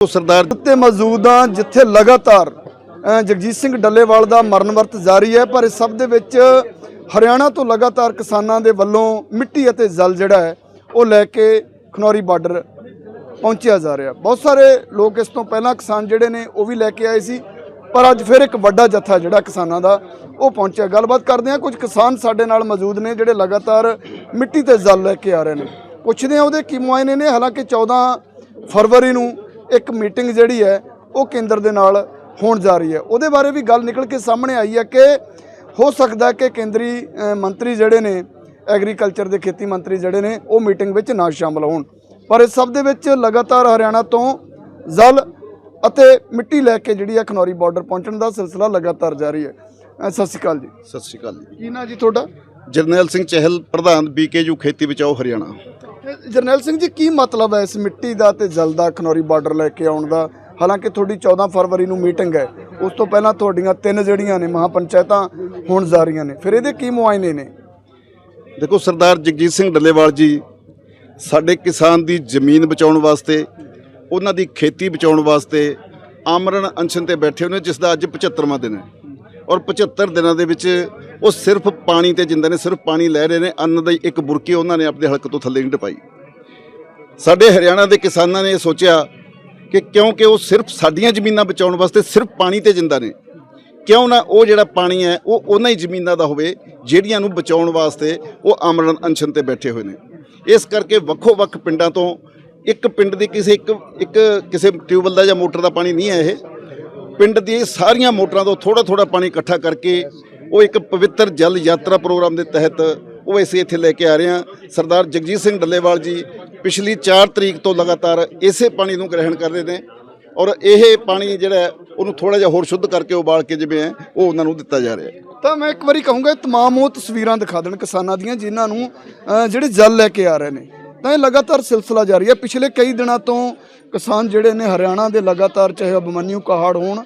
ਸਰਦਾਰ ਉੱਤੇ ਮੌਜੂਦ ਹਾਂ ਜਿੱਥੇ ਲਗਾਤਾਰ ਜਗਜੀਤ ਸਿੰਘ ਡੱਲੇਵਾਲ ਦਾ ਮਰਨ ਵਰਤ ਜਾਰੀ ਹੈ, ਪਰ ਇਸ ਸਭ ਦੇ ਵਿੱਚ ਹਰਿਆਣਾ ਤੋਂ ਲਗਾਤਾਰ ਕਿਸਾਨਾਂ ਦੇ ਵੱਲੋਂ ਮਿੱਟੀ ਅਤੇ ਜਲ ਜਿਹੜਾ ਹੈ, ਉਹ ਲੈ ਕੇ ਖਨੌਰੀ ਬਾਰਡਰ ਪਹੁੰਚਿਆ ਜਾ ਰਿਹਾ। ਬਹੁਤ ਸਾਰੇ ਲੋਕ ਇਸ ਤੋਂ ਪਹਿਲਾਂ ਕਿਸਾਨ ਜਿਹੜੇ ਨੇ, ਉਹ ਵੀ ਲੈ ਕੇ ਆਏ ਸੀ, ਪਰ ਅੱਜ ਫਿਰ ਇੱਕ ਵੱਡਾ ਜੱਥਾ ਜਿਹੜਾ ਕਿਸਾਨਾਂ ਦਾ, ਉਹ ਪਹੁੰਚਿਆ। ਗੱਲਬਾਤ ਕਰਦੇ ਹਾਂ, ਕੁਝ ਕਿਸਾਨ ਸਾਡੇ ਨਾਲ ਮੌਜੂਦ ਨੇ, ਜਿਹੜੇ ਲਗਾਤਾਰ ਮਿੱਟੀ ਤੇ ਜਲ ਲੈ ਕੇ ਆ ਰਹੇ ਨੇ। ਪੁੱਛਦੇ ਹਾਂ ਉਹਦੇ ਕੀ ਮੁਆਇਨੇ ਨੇ, ਹਾਲਾਂਕਿ 14 ਫਰਵਰੀ ਨੂੰ ਇੱਕ ਮੀਟਿੰਗ ਜਿਹੜੀ ਹੈ ਉਹ ਕੇਂਦਰ ਦੇ ਨਾਲ ਹੋਣ ਜਾ ਰਹੀ ਹੈ। ਉਹਦੇ ਬਾਰੇ ਵੀ ਗੱਲ ਨਿਕਲ ਕੇ ਸਾਹਮਣੇ ਆਈ ਹੈ ਕਿ ਹੋ ਸਕਦਾ ਕਿ ਕੇਂਦਰੀ ਮੰਤਰੀ ਜਿਹੜੇ ਨੇ ਐਗਰੀਕਲਚਰ ਦੇ ਖੇਤੀ ਮੰਤਰੀ ਜਿਹੜੇ ਨੇ ਉਹ ਮੀਟਿੰਗ ਵਿੱਚ ਨਾ ਸ਼ਾਮਲ ਹੋਣ। ਪਰ ਇਸ ਸਭ ਦੇ ਵਿੱਚ ਲਗਾਤਾਰ ਹਰਿਆਣਾ ਤੋਂ ਜਲ ਅਤੇ ਮਿੱਟੀ ਲੈ ਕੇ ਜਿਹੜੀ ਹੈ ਖਨੌਰੀ ਬਾਰਡਰ ਪਹੁੰਚਣ ਦਾ ਸਿਲਸਿਲਾ ਲਗਾਤਾਰ ਜਾਰੀ ਹੈ। ਸਤਿ ਸ਼੍ਰੀ ਅਕਾਲ ਜੀ। ਸਤਿ ਸ਼੍ਰੀ ਅਕਾਲ ਜੀ। ਕੀ ਨਾਂ ਜੀ ਤੁਹਾਡਾ? ਜਰਨੈਲ ਸਿੰਘ ਚਹਿਲ ਪ੍ਰਧਾਨ ਬੀਕੇਯੂ ਖੇਤੀ ਬਚਾਓ ਹਰਿਆਣਾ। ਜਰਨੈਲ ਸਿੰਘ ਜੀ, ਕੀ ਮਤਲਬ ਹੈ ਇਸ ਮਿੱਟੀ ਦਾ ਤੇ ਜਲ ਦਾ ਖਨੌਰੀ ਬਾਰਡਰ ਲੈ ਕੇ ਆਉਣ ਦਾ? ਹਾਲਾਂਕਿ ਤੁਹਾਡੀ 14 ਫਰਵਰੀ ਨੂੰ ਮੀਟਿੰਗ ਹੈ। ਉਸ ਤੋਂ ਪਹਿਲਾਂ ਤੁਹਾਡੀਆਂ ਤਿੰਨ ਜਿਹੜੀਆਂ ਨੇ ਮਹਾਪੰਚਾਇਤਾਂ ਹੋਣ ਜਾ ਰਹੀਆਂ ਨੇ। ਫਿਰ ਇਹਦੇ ਕੀ ਮੁਆਇਨੇ ਨੇ? ਦੇਖੋ, ਸਰਦਾਰ ਜਗਜੀਤ ਸਿੰਘ ਡੱਲੇਵਾਲ ਜੀ, ਸਾਡੇ ਕਿਸਾਨ ਦੀ ਜ਼ਮੀਨ ਬਚਾਉਣ ਵਾਸਤੇ, ਉਹਨਾਂ ਦੀ ਖੇਤੀ ਬਚਾਉਣ ਵਾਸਤੇ ਆਮਰਨ ਅਨਸ਼ਨ ਤੇ ਬੈਠੇ ਹੋਏ ਨੇ, ਜਿਸ ਦਾ ਅੱਜ 75ਵਾਂ ਦਿਨ ਹੈ। ਔਰ 75 ਦਿਨਾਂ ਦੇ ਵਿੱਚ ਉਹ ਸਿਰਫ ਪਾਣੀ ਤੇ ਜਿੰਦੇ ਨੇ, ਸਿਰਫ ਪਾਣੀ ਲੈ ਰਹੇ ਨੇ, ਅੰਨ ਦੀ ਇੱਕ ਬੁਰਕੀ ਉਹਨਾਂ ਨੇ ਆਪਣੇ ਹਲਕ ਤੋਂ ਥੱਲੇ ਨਹੀਂ ਟਪਾਈ। ਸਾਡੇ ਹਰਿਆਣਾ ਦੇ ਕਿਸਾਨਾਂ ਨੇ ਇਹ ਸੋਚਿਆ ਕਿ ਕਿਉਂਕਿ ਉਹ ਸਿਰਫ ਸਾਡੀਆਂ ਜ਼ਮੀਨਾਂ ਬਚਾਉਣ ਵਾਸਤੇ ਸਿਰਫ ਪਾਣੀ ਤੇ ਜਿੰਦਾ ਨੇ। ਕਿਉਂ ਨਾ ਉਹ ਜਿਹੜਾ ਪਾਣੀ ਹੈ, ਉਹ ਉਹਨਾਂ ਹੀ ਜ਼ਮੀਨਾਂ ਦਾ ਹੋਵੇ, ਜਿਹੜੀਆਂ ਨੂੰ ਬਚਾਉਣ ਵਾਸਤੇ ਉਹ ਆਮਰਨ ਅਨਸ਼ਨ ਤੇ ਬੈਠੇ ਹੋਏ ਨੇ। ਇਸ ਕਰਕੇ ਵੱਖੋ ਵੱਖ ਪਿੰਡਾਂ ਤੋਂ ਇੱਕ ਪਿੰਡ ਦੀ ਕਿਸੇ ਇੱਕ ਇੱਕ ਕਿਸੇ ਟਿਊਬਵੈੱਲ ਦਾ ਜਾਂ ਮੋਟਰ ਦਾ ਪਾਣੀ ਨਹੀਂ ਹੈ ਇਹ। ਪਿੰਡ ਦੀ ਸਾਰੀਆਂ ਮੋਟਰਾਂ ਤੋਂ ਥੋੜਾ ਥੋੜਾ ਪਾਣੀ ਇਕੱਠਾ ਕਰਕੇ ਉਹ ਇੱਕ ਪਵਿੱਤਰ ਜਲ ਯਾਤਰਾ ਪ੍ਰੋਗਰਾਮ ਦੇ ਤਹਿਤ ਉਹ ਅਸੀਂ ਇੱਥੇ ਲੈ ਕੇ ਆ ਰਹੇ ਹਾਂ। ਸਰਦਾਰ ਜਗਜੀਤ ਸਿੰਘ ਡੱਲੇਵਾਲ ਜੀ ਪਿਛਲੀ 4 ਤਰੀਕ ਤੋਂ ਲਗਾਤਾਰ ਇਸੇ ਪਾਣੀ ਨੂੰ ਗ੍ਰਹਿਣ ਕਰ ਰਹੇ ਨੇ ਔਰ ਇਹ ਪਾਣੀ ਜਿਹੜਾ ਉਹਨੂੰ ਥੋੜਾ ਜਿਹਾ ਹੋਰ ਸ਼ੁੱਧ ਕਰਕੇ ਉਬਾਲ ਕੇ ਜਿਵੇਂ ਹੈ, ਉਹ ਉਹਨਾਂ ਨੂੰ ਦਿੱਤਾ ਜਾ ਰਿਹਾ ਹੈ। ਤਾਂ ਮੈਂ ਇੱਕ ਵਾਰੀ ਕਹੂੰਗਾ, ਇਹ ਤਮਾਮ ਉਹ ਤਸਵੀਰਾਂ ਦਿਖਾ ਦੇਣ ਕਿਸਾਨਾਂ ਦੀਆਂ, ਜਿਨ੍ਹਾਂ ਨੂੰ ਜਿਹੜੇ ਜਲ ਲੈ ਕੇ ਆ ਰਹੇ ਨੇ। ਤਾਂ ਇਹ ਲਗਾਤਾਰ ਸਿਲਸਿਲਾ ਜਾਰੀ ਹੈ। ਪਿਛਲੇ ਕਈ ਦਿਨਾਂ ਤੋਂ ਕਿਸਾਨ ਜਿਹੜੇ ਨੇ ਹਰਿਆਣਾ ਦੇ ਲਗਾਤਾਰ, ਚਾਹੇ ਅਭਮਨਿਊ ਕਹਾੜ ਹੋਣ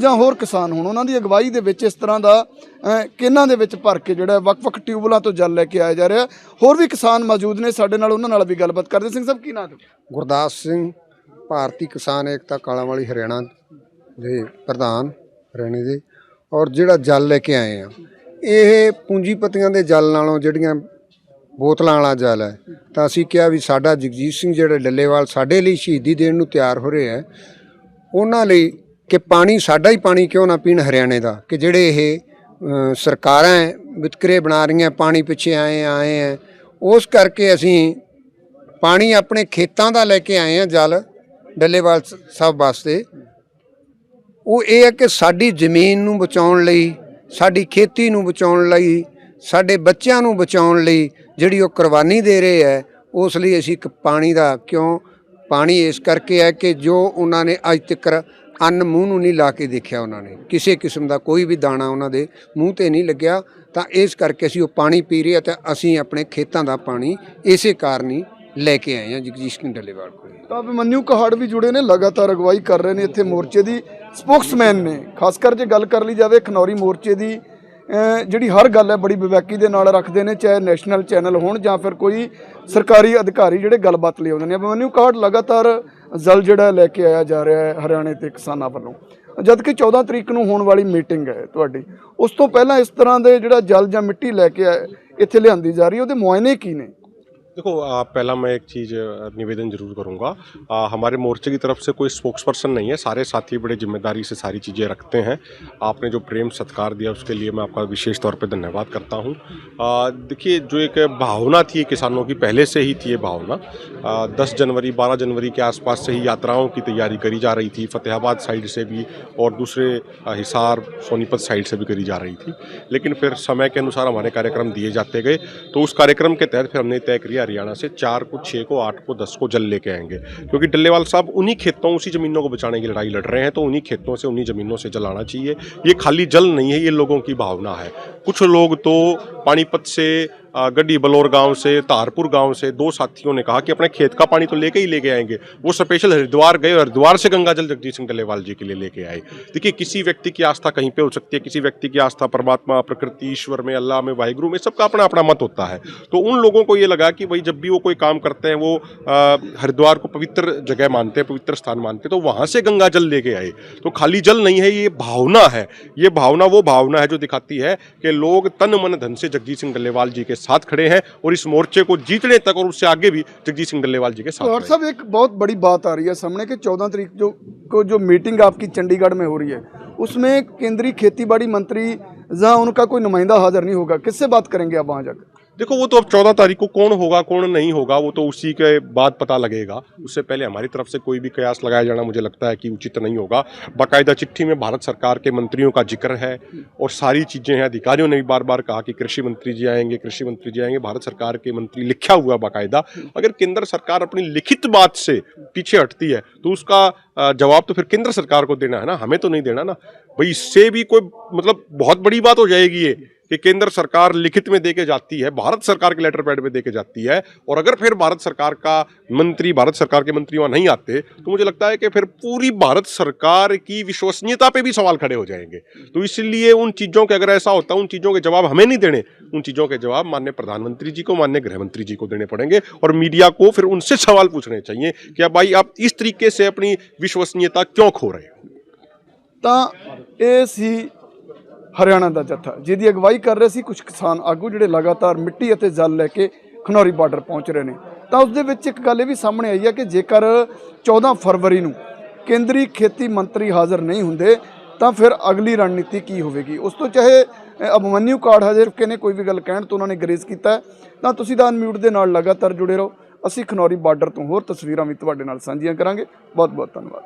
ਜਾਂ ਹੋਰ ਕਿਸਾਨ ਹੋਣ ਉਹਨਾਂ ਦੀ ਅਗਵਾਈ ਦੇ ਵਿੱਚ ਇਸ ਤਰ੍ਹਾਂ ਦਾ ਅ, ਕਿਨਾਂ ਦੇ ਵਿੱਚ ਭਰ ਕੇ ਜਿਹੜਾ ਵੱਖ-ਵੱਖ ਟਿਊਬਲਾਂ ਤੋਂ ਜਲ ਲੈ ਕੇ ਆਇਆ ਜਾ ਰਿਹਾ। ਹੋਰ ਵੀ ਕਿਸਾਨ ਮੌਜੂਦ ਨੇ ਸਾਡੇ ਨਾਲ ਉਹਨਾਂ ਨਾਲ ਵੀ ਗੱਲਬਾਤ ਕਰਦੇ ਸਿੰਘ ਸਾਹਿਬ ਕੀ ਨਾਂ ਤੁਹਾਡਾ? ਗੁਰਦਾਸ ਸਿੰਘ ਭਾਰਤੀ ਕਿਸਾਨ ਏਕਤਾ ਕਾਲਾਂਵਾਲੀ ਹਰਿਆਣਾ ਦੇ ਪ੍ਰਧਾਨ ਹਰਿਆਣੇ ਦੇ। ਔਰ ਜਿਹੜਾ ਜਲ ਲੈ ਕੇ ਆਏ ਆ ਇਹ ਪੂੰਜੀਪਤੀਆਂ ਦੇ ਜਲ ਨਾਲੋਂ ਜਿਹੜੀਆਂ ਬੋਤਲਾਂ ਵਾਲਾ ਜਲ ਹੈ ਤਾਂ ਅਸੀਂ ਕਿਹਾ ਵੀ ਸਾਡਾ ਜਗਜੀਤ ਸਿੰਘ ਜਿਹੜੇ ਡੱਲੇਵਾਲ ਸਾਡੇ ਲਈ ਸ਼ਹੀਦੀ ਦੇਣ ਨੂੰ ਤਿਆਰ ਹੋ ਰਹੇ ਹੈ ਉਹਨਾਂ ਲਈ ਕਿ ਪਾਣੀ ਸਾਡਾ ਹੀ ਪਾਣੀ ਕਿਉਂ ਨਾ ਪੀਣ ਹਰਿਆਣੇ ਦਾ? ਕਿ ਜਿਹੜੇ ਇਹ ਸਰਕਾਰਾਂ ਵਿਤਕਰੇ ਬਣਾ ਰਹੀਆਂ, ਪਾਣੀ ਪਿੱਛੇ ਆਏ ਆਏ ਹੈ ਉਸ ਕਰਕੇ ਅਸੀਂ ਪਾਣੀ ਆਪਣੇ ਖੇਤਾਂ ਦਾ ਲੈ ਕੇ ਆਏ ਆ ਜਲ, ਡੱਲੇਵਾਲ ਸਾਹਿਬ ਵਾਸਤੇ। ਉਹ ਇਹ ਹੈ ਕਿ ਸਾਡੀ ਜ਼ਮੀਨ ਨੂੰ ਬਚਾਉਣ ਲਈ, ਸਾਡੀ ਖੇਤੀ ਨੂੰ ਬਚਾਉਣ ਲਈ, ਸਾਡੇ ਬੱਚਿਆਂ ਨੂੰ ਬਚਾਉਣ ਲਈ ਜਿਹੜੀ ਉਹ ਕੁਰਬਾਨੀ ਦੇ ਰਹੇ ਹੈ, ਉਸ ਲਈ ਅਸੀਂ ਇੱਕ ਪਾਣੀ ਦਾ ਕਿਉਂ, ਪਾਣੀ ਇਸ ਕਰਕੇ ਹੈ ਕਿ ਜੋ ਉਹਨਾਂ ਨੇ ਅੱਜ ਤੱਕ ਅੰਨ ਮੂੰਹ ਨੂੰ ਨਹੀਂ ਲਾ ਕੇ ਦੇਖਿਆ ਉਹਨਾਂ ਨੇ। ਕਿਸੇ ਕਿਸਮ ਦਾ ਕੋਈ ਵੀ ਦਾਣਾ ਉਹਨਾਂ ਦੇ ਮੂੰਹ ਤੇ ਨਹੀਂ ਲੱਗਿਆ। ਤਾਂ ਇਸ ਕਰਕੇ ਅਸੀਂ ਉਹ ਪਾਣੀ ਪੀ ਰਹੇ ਹਾਂ ਤੇ ਅਸੀਂ ਆਪਣੇ ਖੇਤਾਂ ਦਾ ਪਾਣੀ ਇਸੇ ਕਾਰਨ ਹੀ ਲੈ ਕੇ ਆਏ ਹਾਂ ਜਗਜੀਤ ਸਿੰਘ ਡੱਲੇਵਾਲ ਕੋਲ। ਤਾਂ ਅਭਿਮਨਿਊ ਕਹਾੜ ਵੀ ਜੁੜੇ ਨੇ, ਲਗਾਤਾਰ ਅਗਵਾਈ ਕਰ ਰਹੇ ਨੇ ਇੱਥੇ ਮੋਰਚੇ ਦੀ ਸਪੋਕਸਮੈਨ ਨੇ। ਖਾਸ ਕਰ ਜੇ ਗੱਲ ਕਰ ਲਈ ਜਾਵੇ ਖਨੌਰੀ ਮੋਰਚੇ ਦੀ ਜਿਹੜੀ ਹਰ ਗੱਲ ਹੈ ਬੜੀ ਵਿਵੇਕੀ ਦੇ ਨਾਲ ਰੱਖਦੇ ਨੇ, ਚਾਹੇ ਨੈਸ਼ਨਲ ਚੈਨਲ ਹੋਣ ਜਾਂ ਫਿਰ ਕੋਈ ਸਰਕਾਰੀ ਅਧਿਕਾਰੀ ਜਿਹੜੇ ਗੱਲਬਾਤ ਲਈ ਆਉਂਦੇ ਨੇ। ਅਭਿਮਨਿਊ ਕਾਰਡ ਲਗਾਤਾਰ ਜਲ ਜਿਹੜਾ ਲੈ ਕੇ ਆਇਆ ਜਾ ਰਿਹਾ ਹੈ ਹਰਿਆਣੇ ਤੇ ਕਿਸਾਨਾਂ ਵੱਲੋਂ। ਜਦ ਕਿ 14 ਤਰੀਕ ਨੂੰ ਹੋਣ ਵਾਲੀ ਮੀਟਿੰਗ ਹੈ ਤੁਹਾਡੀ। ਉਸ ਤੋਂ ਪਹਿਲਾਂ ਇਸ ਤਰ੍ਹਾਂ ਦੇ ਜਿਹੜਾ ਜਲ ਜਾਂ ਮਿੱਟੀ ਲੈ ਕੇ ਆਏ- ਇੱਥੇ ਲਿਆਂਦੀ ਜਾ ਰਹੀ ਹੈ, ਉਹਦੇ ਮੁਆਇਨੇ ਕੀ ਨੇ? देखो आ, पहला मैं एक चीज़ निवेदन ज़रूर करूँगा। आ, हमारे मोर्चे की तरफ़ से कोई स्पोक्स पर्सन नहीं है सारे साथी बड़े ज़िम्मेदारी से सारी चीज़ें रखते हैं। आपने जो प्रेम सत्कार दिया उसके लिए मैं आपका विशेष तौर पे धन्यवाद करता हूँ। देखिए जो एक भावना थी किसानों की पहले से ही थी ये भावना। दस जनवरी बारह जनवरी के आसपास से ही यात्राओं की तैयारी करी जा रही थी। फतेहाबाद साइड से भी और दूसरे हिसार सोनीपत साइड से भी करी जा रही थी। लेकिन फिर समय के अनुसार हमारे कार्यक्रम दिए जाते गए। तो उस कार्यक्रम के तहत फिर हमने तय किया हरियाणा से चार को छः को, आठ को, दस को जल लेके आएँगे। क्योंकि डल्लेवाल साहब उन्हीं खेतों, उसी ज़मीनों को बचाने की लड़ाई लड़ रहे हैं तो उन्हीं खेतों से, उन्हीं ज़मीनों से जल आना चाहिए। ये खाली जल नहीं है, ये लोगों की भावना है। कुछ लोग तो पानीपत से गड्डी बलौर गाँव से, तारपुर गाँव से दो साथियों ने कहा कि अपने खेत का पानी तो लेके ही लेके आएँगे। वो स्पेशल हरिद्वार गए और हरिद्वार से गंगा जल जगजीत सिंह डल्लेवाल जी के लिए लेके आए। देखिए, किसी व्यक्ति की आस्था कहीं पे हो सकती है, किसी व्यक्ति की आस्था परमात्मा, प्रकृति, ईश्वर में, अल्लाह में, वाहिगुरु में, सबका अपना अपना मत होता है। तो उन लोगों को ये लगा कि भाई, जब भी वो कोई काम करते हैं, वो हरिद्वार को पवित्र जगह मानते हैं, पवित्र स्थान मानते हैं तो वहाँ से गंगा जल लेके आए। तो खाली जल नहीं है, ये भावना है। ये भावना, वो भावना है जो दिखाती है कि लोग तन मन धन से जगजीत सिंह डल्लेवाल जी के साथ खड़े हैं और इस मोर्चे को जीतने तक और उससे आगे भी जगजीत सिंह डल्लेवाल जी के साथ और सब साहब एक बहुत बड़ी बात आ रही है सामने के चौदह तारीख जो को जो मीटिंग आपकी चंडीगढ़ में हो रही है उसमें केंद्रीय खेती बाड़ी मंत्री जहाँ उनका कोई नुमाइंदा हाजिर नहीं होगा किससे बात करेंगे आप वहाँ जाकर? देखो, वो तो अब चौदह तारीख को कौन होगा, कौन नहीं होगा, वो तो उसी के बाद पता लगेगा। उससे पहले हमारी तरफ़ से कोई भी कयास लगाया जाना मुझे लगता है कि उचित नहीं होगा। बाकायदा चिट्ठी में भारत सरकार के मंत्रियों का ज़िक्र है और सारी चीज़ें हैं। अधिकारियों ने भी बार बार कहा कि कृषि मंत्री जी आएँगे, कृषि मंत्री जी आएँगे, भारत सरकार के मंत्री लिखा हुआ बाकायदा। अगर केंद्र सरकार अपनी लिखित बात से पीछे हटती है तो उसका जवाब तो फिर केंद्र सरकार को देना है ना? हमें तो नहीं देना ना। भाई, इससे भी कोई मतलब बहुत बड़ी बात हो जाएगी ये। कि केंद्र सरकार लिखित में देके जाती है भारत सरकार के लेटर पैड में देके जाती है और अगर फिर भारत सरकार का मंत्री भारत सरकार के मंत्री वहाँ नहीं आते तो मुझे लगता है कि फिर पूरी भारत सरकार की विश्वसनीयता पे भी सवाल खड़े हो जाएंगे तो इसलिए उन चीज़ों के अगर ऐसा होता उन चीज़ों के जवाब हमें नहीं देने उन चीज़ों के जवाब माननीय प्रधानमंत्री जी को माननीय गृह मंत्री जी को देने पड़ेंगे और मीडिया को फिर उनसे सवाल पूछने चाहिए कि अब भाई आप इस तरीके से अपनी विश्वसनीयता क्यों खो रहे हो ਤਾਂ ਇਹ ਸੀ ਹਰਿਆਣਾ ਦਾ ਜੱਥਾ। ਜਿਹਦੀ ਅਗਵਾਈ ਕਰ ਰਹੇ ਸੀ ਕੁਝ ਕਿਸਾਨ ਆਗੂ ਜਿਹੜੇ ਲਗਾਤਾਰ ਮਿੱਟੀ ਅਤੇ ਜਲ ਲੈ ਕੇ ਖਨੌਰੀ ਬਾਰਡਰ ਪਹੁੰਚ ਰਹੇ ਨੇ। ਤਾਂ ਉਸ ਦੇ ਵਿੱਚ ਇੱਕ ਗੱਲ ਇਹ ਵੀ ਸਾਹਮਣੇ ਆਈ ਹੈ ਕਿ ਜੇਕਰ 14 ਫਰਵਰੀ ਨੂੰ ਕੇਂਦਰੀ ਖੇਤੀ ਮੰਤਰੀ ਹਾਜ਼ਰ ਨਹੀਂ ਹੁੰਦੇ, ਤਾਂ ਫਿਰ ਅਗਲੀ ਰਣਨੀਤੀ ਕੀ ਹੋਵੇਗੀ? ਉਸ ਤੋਂ ਚਾਹੇ ਅਭਮਨਿਊ ਕਾਰਡ ਹਾਜ਼ਰ ਰੁਕੇ ਨੇ, ਕੋਈ ਵੀ ਗੱਲ ਕਹਿਣ ਤੋਂ ਉਹਨਾਂ ਨੇ ਗਰੇਜ਼ ਕੀਤਾ ਤਾਂ ਤੁਸੀਂ ਦਾ ਅਨਮਿਊਟ ਦੇ ਨਾਲ ਲਗਾਤਾਰ ਜੁੜੇ ਰਹੋ। ਅਸੀਂ ਖਨੌਰੀ ਬਾਰਡਰ ਤੋਂ ਹੋਰ ਤਸਵੀਰਾਂ ਵੀ ਤੁਹਾਡੇ ਨਾਲ ਸਾਂਝੀਆਂ ਕਰਾਂਗੇ। ਬਹੁਤ ਬਹੁਤ ਧੰਨਵਾਦ।